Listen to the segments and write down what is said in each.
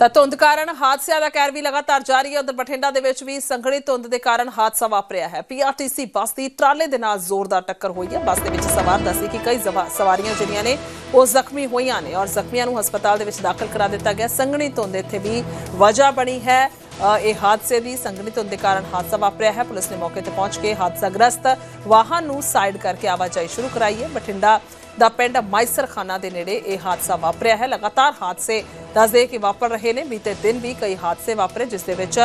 ਤਾਂ ਧੁੰਦ ਕਾਰਨ ਹਾਦਸਿਆਂ ਦਾ ਕਹਿਰ ਵੀ ਲਗਾਤਾਰ ਜਾਰੀ ਹੈ। ਉਧਰ ਬਠਿੰਡਾ ਦੇ ਵਿੱਚ ਵੀ ਸੰਘਣੀ ਧੁੰਦ ਦੇ ਕਾਰਨ ਹਾਦਸਾ ਵਾਪਰਿਆ ਹੈ। ਪੀਆਰਟੀਸੀ ਬੱਸ ਦੀ ਟਰਾਲੇ ਦੇ ਨਾਲ ਜ਼ੋਰਦਾਰ ਟੱਕਰ ਹੋਈ ਹੈ। ਬੱਸ ਦੇ ਵਿੱਚ ਸਵਾਰ ਦੱਸੀ ਕਿ ਕਈ ਜ਼ਵਾ- ਸਵਾਰੀਆਂ ਜਿਹੜੀਆਂ ਨੇ, ਉਹ ਜ਼ਖਮੀ ਹੋਈਆਂ ਨੇ ਔਰ ਜ਼ਖਮੀਆਂ ਨੂੰ ਹਸਪਤਾਲ ਦੇ ਵਿੱਚ ਦਾਖਲ ਕਰਾ ਦਿੱਤਾ ਗਿਆ। ਸੰਘਣੀ ਧੁੰਦ ਇੱਥੇ ਵੀ ਵਜ੍ਹਾ ਬਣੀ ਹੈ। ਇਹ ਹਾਦਸੇ ਦੀ ਸੰਘਣੀ ਧੁੰਦ ਦੇ ਕਾਰਨ ਹਾਦਸਾ ਵਾਪਰਿਆ ਹੈ। ਪੁਲਿਸ ਨੇ ਮੌਕੇ ਤੇ ਪਹੁੰਚ ਕੇ ਹਾਦਸਾਗ੍ਰਸਤ ਵਾਹਨ ਨੂੰ ਸਾਈਡ ਕਰਕੇ ਆਵਾਜਾਈ ਸ਼ੁਰੂ ਕਰਾਈ ਹੈ। ਬਠਿੰਡਾ ਦਾ ਪਿੰਡ ਮਾਈਸਰਖਾਨਾ ਦੇ ਨੇੜੇ ਇਹ ਹਾਦਸਾ ਵਾਪਰਿਆ ਹੈ। ਲਗਾਤਾਰ ਹਾਦਸੇ ਦੱਸਦੇ ਕਿ ਵਾਪਰ ਰਹੇ ਨੇ। ਬੀਤੇ ਦਿਨ ਵੀ ਕਈ ਹਾਦਸੇ ਵਾਪਰੇ, ਜਿਸ ਦੇ ਵਿੱਚ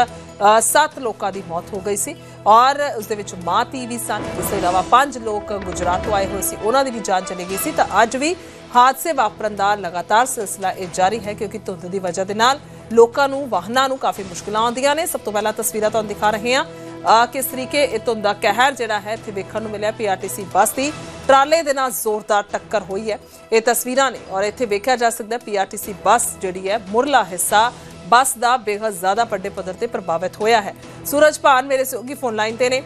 7 ਲੋਕਾਂ ਦੀ ਮੌਤ ਹੋ ਗਈ ਸੀ ਔਰ ਉਸ ਦੇ ਵਿੱਚ ਮਾਂ, ਧੀ ਵੀ ਸਨ। ਇਸ ਤੋਂ ਇਲਾਵਾ 5 ਲੋਕ ਗੁਜਰਾਤ ਤੋਂ ਆਏ ਹੋਏ ਸੀ। ਉਹਨਾਂ ਦੀ ਵੀ ਜਾਨ ਚਲੀ ਗਈ ਸੀ। ਤਾਂ ਅੱਜ ਵੀ ਹਾਦਸੇ ਵਾਪਰਨ ਦਾ ਲਗਾਤਾਰ ਸਿਲਸਿਲਾ ਇਹ ਜਾਰੀ ਹੈ, ਕਿਉਂਕਿ ਧੁੰਦ ਦੀ ਵਜ੍ਹਾ ਦੇ ਨਾਲ ਲੋਕਾਂ ਨੂੰ, ਵਾਹਨਾਂ ਨੂੰ ਕਾਫੀ ਮੁਸ਼ਕਲਾਂ ਆਉਂਦੀਆਂ ਨੇ। ਸਭ ਤੋਂ ਪਹਿਲਾਂ ਤਸਵੀਰਾਂ ਤੁਹਾਨੂੰ ਦਿਖਾ ਰਹੇ ਹਾਂ। ਕਿਸ ਤਰੀਕੇ ਇਹ ਧੁੰਦਾ ਕਹਿਰ ਜਿਹੜਾ ਹੈ ਇੱਥੇ ਵੇਖਣ ਨੂੰ ਮਿਲਿਆ ਪੀਆਰਟੀਸੀ ਬੱਸ ਦੀ। ਟਰਾਲੇ ਦੇ ਨਾਲ ਜ਼ੋਰਦਾਰ ਟੱਕਰ ਹੋਈ ਹੈ। ਇਹ ਤਸਵੀਰਾਂ ਨੇ ਔਰ ਇੱਥੇ ਵੇਖਿਆ ਜਾ ਸਕਦਾ ਪੀਆਰਟੀਸੀ ਬੱਸ ਜਿਹੜੀ ਹੈ ਮੁਰਲਾ ਹਿੱਸਾ ਬੱਸ ਦਾ ਬੇਹੱਦ ਜ਼ਿਆਦਾ ਵੱਡੇ ਪੱਧਰ ਤੇ ਪ੍ਰਭਾਵਿਤ ਹੋਇਆ ਹੈ। ਸੂਰਜ ਭਾਨ ਮੇਰੇ ਸਹਿਯੋਗੀ ਫੋਨ ਲਾਈਨ ਤੇ ਨੇ।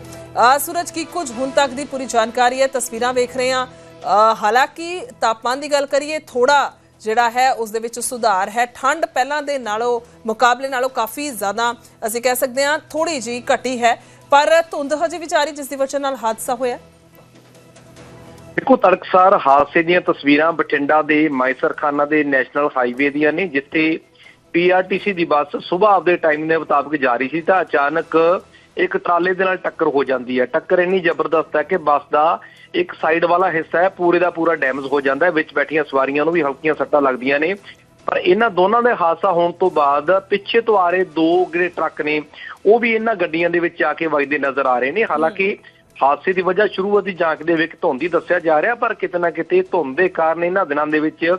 ਸੂਰਜ, ਕੀ ਕੁਝ ਹੁਣ ਤੱਕ ਦੀ ਪੂਰੀ ਜਾਣਕਾਰੀ ਹੈ? ਤਸਵੀਰਾਂ ਵੇਖ ਰਹੇ ਹਾਂ। ਹਾਲਾਂਕਿ ਤਾਪਮਾਨ ਦੀ ਗੱਲ ਕਰੀਏ ਥੋੜਾ ਜਿਹੜਾ ਹੈ, ਉਸ ਦੇ ਵਿੱਚ ਸੁਧਾਰ ਹੈ। ਠੰਡ ਪਹਿਲਾਂ ਦੇ ਨਾਲੋਂ, ਮੁਕਾਬਲੇ ਨਾਲੋਂ ਕਾਫੀ ਜ਼ਿਆਦਾ, ਅਸੀਂ ਕਹਿ ਸਕਦੇ ਹਾਂ ਥੋੜੀ ਜੀ ਘਟੀ ਹੈ। ਪਰ ਧੁੰਦ ਹਜੇ ਵੀ ਜਿਸ ਦੀ ਵਜ੍ਹਾ ਨਾਲ ਹਾਦਸਾ ਹੋਇਆ। ਦੇਖੋ, ਤੜਕਸਾਰ ਹਾਦਸੇ ਦੀਆਂ ਤਸਵੀਰਾਂ ਬਠਿੰਡਾ ਦੇ ਮਾਈਸਰਖਾਨਾ ਦੇ ਨੈਸ਼ਨਲ ਹਾਈਵੇ ਦੀਆਂ ਨੇ, ਜਿੱਥੇ ਪੀਆਰਟੀਸੀ ਦੀ ਬੱਸ ਸਵੇਰ ਆਪਦੇ ਟਾਈਮ ਦੇ ਮੁਤਾਬਕ ਜਾ ਰਹੀ ਸੀ ਤਾਂ ਅਚਾਨਕ ਇੱਕ ਟਰਾਲੇ ਦੇ ਨਾਲ ਟੱਕਰ ਹੋ ਜਾਂਦੀ ਹੈ। ਟੱਕਰ ਇੰਨੀ ਜ਼ਬਰਦਸਤ ਹੈ ਕਿ ਬੱਸ ਦਾ ਇੱਕ ਸਾਈਡ ਵਾਲਾ ਹਿੱਸਾ ਹੈ ਪੂਰੇ ਦਾ ਪੂਰਾ ਡੈਮੇਜ ਹੋ ਜਾਂਦਾ ਹੈ ਵਿੱਚ ਬੈਠੀਆਂ ਸਵਾਰੀਆਂ ਨੂੰ ਵੀ ਹਲਕੀਆਂ ਸੱਟਾਂ ਲੱਗਦੀਆਂ ਨੇ। ਪਰ ਇਹਨਾਂ ਦੋਨਾਂ ਦੇ ਹਾਦਸਾ ਹੋਣ ਤੋਂ ਬਾਅਦ ਪਿੱਛੇ ਤੋਂ ਆ ਰਹੇ ਦੋ ਜਿਹੜੇ ਟਰੱਕ ਨੇ ਉਹ ਵੀ ਇਹਨਾਂ ਗੱਡੀਆਂ ਦੇ ਵਿੱਚ ਆ ਕੇ ਵੱਜਦੇ ਨਜ਼ਰ ਆ ਰਹੇ ਨੇ। ਹਾਲਾਂਕਿ ਹਾਦਸੇ ਦੀ ਵਜ੍ਹਾ ਸ਼ੁਰੂਆਤੀ ਜਾਂਚ ਦੇ ਵਿੱਚ ਧੁੰਦ ਦੱਸਿਆ ਜਾ ਰਿਹਾ ਪਰ ਕਿਤੇ ਨਾ ਕਿਤੇ ਧੁੰਦ ਦੇ ਕਾਰਨ ਇਹਨਾਂ ਦਿਨਾਂ ਦੇ ਵਿੱਚ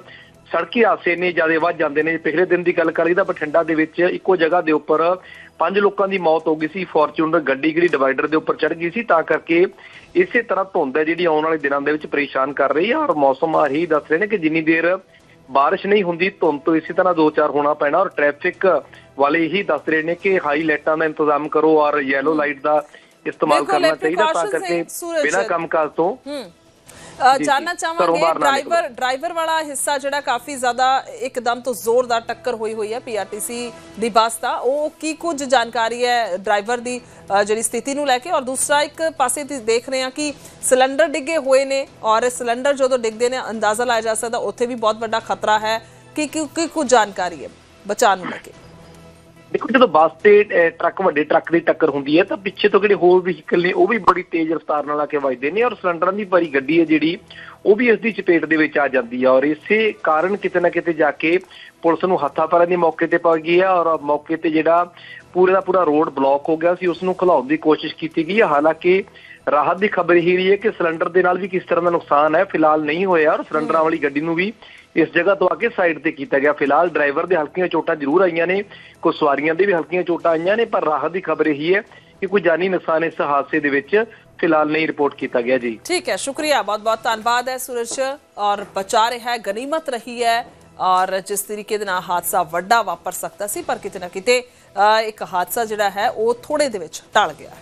ਸੜਕੀ ਹਾਦਸੇ ਨੇ ਜ਼ਿਆਦਾ ਵੱਧ ਜਾਂਦੇ ਨੇ। ਪਿਛਲੇ ਦਿਨ ਦੀ ਗੱਲ ਕਰੀ ਤਾਂ ਬਠਿੰਡਾ ਦੇ ਵਿੱਚ ਇੱਕੋ ਜਗ੍ਹਾ ਦੇ ਉੱਪਰ ਪੰਜ ਲੋਕਾਂ ਦੀ ਮੌਤ ਹੋ ਗਈ ਸੀ। ਫੋਰਚੂਨਰ ਗੱਡੀ ਜਿਹੜੀ ਡਿਵਾਈਡਰ ਦੇ ਉੱਪਰ ਚੜ ਗਈ ਸੀ। ਤਾਂ ਕਰਕੇ ਇਸੇ ਤਰ੍ਹਾਂ ਧੁੰਦ ਹੈ ਜਿਹੜੀ ਆਉਣ ਵਾਲੇ ਦਿਨਾਂ ਦੇ ਵਿੱਚ ਪਰੇਸ਼ਾਨ ਕਰ ਰਹੀ ਹੈ। ਔਰ ਮੌਸਮ ਆ ਹੀ ਦੱਸ ਰਹੇ ਨੇ ਕਿ ਜਿੰਨੀ ਦੇਰ ਬਾਰਿਸ਼ ਨਹੀਂ ਹੁੰਦੀ ਧੁੰਦ ਤੋਂ ਇਸੇ ਤਰ੍ਹਾਂ ਦੋ ਚਾਰ ਹੋਣਾ ਪੈਣਾ। ਔਰ ਟ੍ਰੈਫਿਕ ਵਾਲੇ ਇਹੀ ਦੱਸ ਰਹੇ ਨੇ ਕਿ ਹਾਈ ਲਾਈਟਾਂ ਦਾ ਇੰਤਜ਼ਾਮ ਕਰੋ। ਔਰ ਯੈਲੋ ਲਾਈਟ ਦਾ ਇਸਤੇਮਾਲ ਕਰਨਾ ਚਾਹੀਦਾ। ਤਾਂ ਕਰਕੇ। ਬਿਨਾਂ ਕੰਮਕਾਜ ਤੋਂ ਜਾਨਣਾ ਚਾਹਾਂਗੇ। ਡਰਾਈਵਰ ਡਰਾਈਵਰ ਵਾਲਾ ਹਿੱਸਾ ਜਿਹੜਾ ਕਾਫੀ ਜ਼ਿਆਦਾ ਇੱਕਦਮ ਤੋਂ ਜ਼ੋਰਦਾਰ ਟੱਕਰ ਹੋਈ ਹੋਈ ਹੈ ਪੀਆਰਟੀਸੀ ਦੀ ਬੱਸ ਦਾ। ਉਹ ਕੀ ਕੁਝ ਜਾਣਕਾਰੀ ਹੈ ਡਰਾਈਵਰ ਦੀ ਜਿਹੜੀ ਸਥਿਤੀ ਨੂੰ ਲੈ ਕੇ? ਔਰ ਦੂਸਰਾ ਇੱਕ ਪਾਸੇ ਤੇ ਦੇਖ ਰਹੇ ਹਾਂ ਕਿ ਸਿਲੰਡਰ ਡਿੱਗੇ ਹੋਏ ਨੇ ਔਰ ਸਿਲੰਡਰ ਜਦੋਂ ਡਿੱਗਦੇ ਨੇ ਅੰਦਾਜ਼ਾ ਲਾਇਆ ਜਾ ਸਕਦਾ ਉੱਥੇ ਵੀ ਬਹੁਤ ਵੱਡਾ ਖਤਰਾ ਹੈ। ਕੀ ਕੀ ਕੁਝ ਜਾਣਕਾਰੀ ਹੈ ਬਚਾਅ ਨੂੰ ਲੈ ਕੇ? ਦੇਖੋ ਜਦੋਂ ਬੱਸ ਤੇ ਟਰੱਕ, ਵੱਡੇ ਟਰੱਕ ਦੀ ਟੱਕਰ ਹੁੰਦੀ ਹੈ ਤਾਂ ਪਿੱਛੇ ਤੋਂ ਜਿਹੜੇ ਹੋਰ ਵਹੀਕਲ ਨੇ ਉਹ ਵੀ ਬੜੀ ਤੇਜ਼ ਰਫ਼ਤਾਰ ਨਾਲ ਆ ਕੇ ਵੱਜਦੇ ਨੇ ਔਰ ਸਿਲੰਡਰਾਂ ਦੀ ਭਰੀ ਗੱਡੀ ਹੈ ਜਿਹੜੀ, ਉਹ ਵੀ ਇਸ ਦੀ ਚਪੇਟ ਦੇ ਵਿੱਚ ਆ ਜਾਂਦੀ ਹੈ ਔਰ ਇਸੇ ਕਾਰਨ ਕਿਤੇ ਨਾ ਕਿਤੇ ਜਾ ਕੇ ਪੁਲਿਸ ਨੂੰ ਹੱਥਾਂ ਪੈਰਾਂ ਦੀ ਮੌਕੇ ਤੇ ਪਾ ਗਈ ਹੈ ਔਰ ਮੌਕੇ ਤੇ ਜਿਹੜਾ ਪੂਰੇ ਦਾ ਪੂਰਾ ਰੋਡ ਬਲੌਕ ਹੋ ਗਿਆ ਸੀ, ਉਸ ਨੂੰ ਖੁਲਾਉਣ ਦੀ ਕੋਸ਼ਿਸ਼ ਕੀਤੀ ਗਈ ਹੈ। ਹਾਲਾਂਕਿ ਰਾਹਤ ਦੀ ਖਬਰ ਇਹ ਰਹੀ ਹੈ ਕਿ ਸਿਲੰਡਰ ਦੇ ਨਾਲ ਵੀ ਕਿਸ ਤਰ੍ਹਾਂ ਦਾ ਨੁਕਸਾਨ ਹੈ ਫਿਲਹਾਲ ਨਹੀਂ ਹੋਇਆ ਔਰ ਸਿਲੰਡਰਾਂ ਵਾਲੀ ਗੱਡੀ ਨੂੰ ਵੀ ਇਸ ਜਗ੍ਹਾ ਤੋਂ ਆ ਕੇ ਸਾਈਡ ਤੇ ਕੀਤਾ ਗਿਆ। ਫਿਲਹਾਲ ਡਰਾਈਵਰ ਦੇ ਹਲਕੀਆਂ ਚੋਟਾਂ ਜ਼ਰੂਰ ਆਈਆਂ ਨੇ ਕੁਝ ਸਵਾਰੀਆਂ ਦੇ ਵੀ ਹਲਕੀਆਂ ਚੋਟਾਂ ਆਈਆਂ ਨੇ ਪਰ ਰਾਹਤ ਦੀ ਖਬਰ ਇਹੀ ਹੈ ਕਿ ਕੋਈ ਜਾਨੀ ਨੁਕਸਾਨ ਇਸ ਹਾਦਸੇ ਦੇ ਵਿੱਚ ਫਿਲਹਾਲ ਨਹੀਂ ਰਿਪੋਰਟ ਕੀਤਾ ਗਿਆ ਜੀ। ਠੀਕ ਹੈ ਸ਼ੁਕਰੀਆ ਬਹੁਤ ਬਹੁਤ ਧੰਨਵਾਦ ਹੈ ਸੂਰਜ ਔਰ ਬਚਾ ਰਿਹਾ ਹੈ ਗਨੀਮਤ ਰਹੀ ਹੈ ਔਰ ਜਿਸ ਤਰੀਕੇ ਦੇ ਨਾਲ ਹਾਦਸਾ ਵੱਡਾ ਵਾਪਰ ਸਕਦਾ ਸੀ ਪਰ ਕਿਤੇ ਨਾ ਕਿਤੇ ਅ, ਇੱਕ ਹਾਦਸਾ ਜਿਹੜਾ ਹੈ ਉਹ ਥੋੜੇ ਦੇ ਵਿੱਚ ਟਲ ਗਿਆ ਹੈ।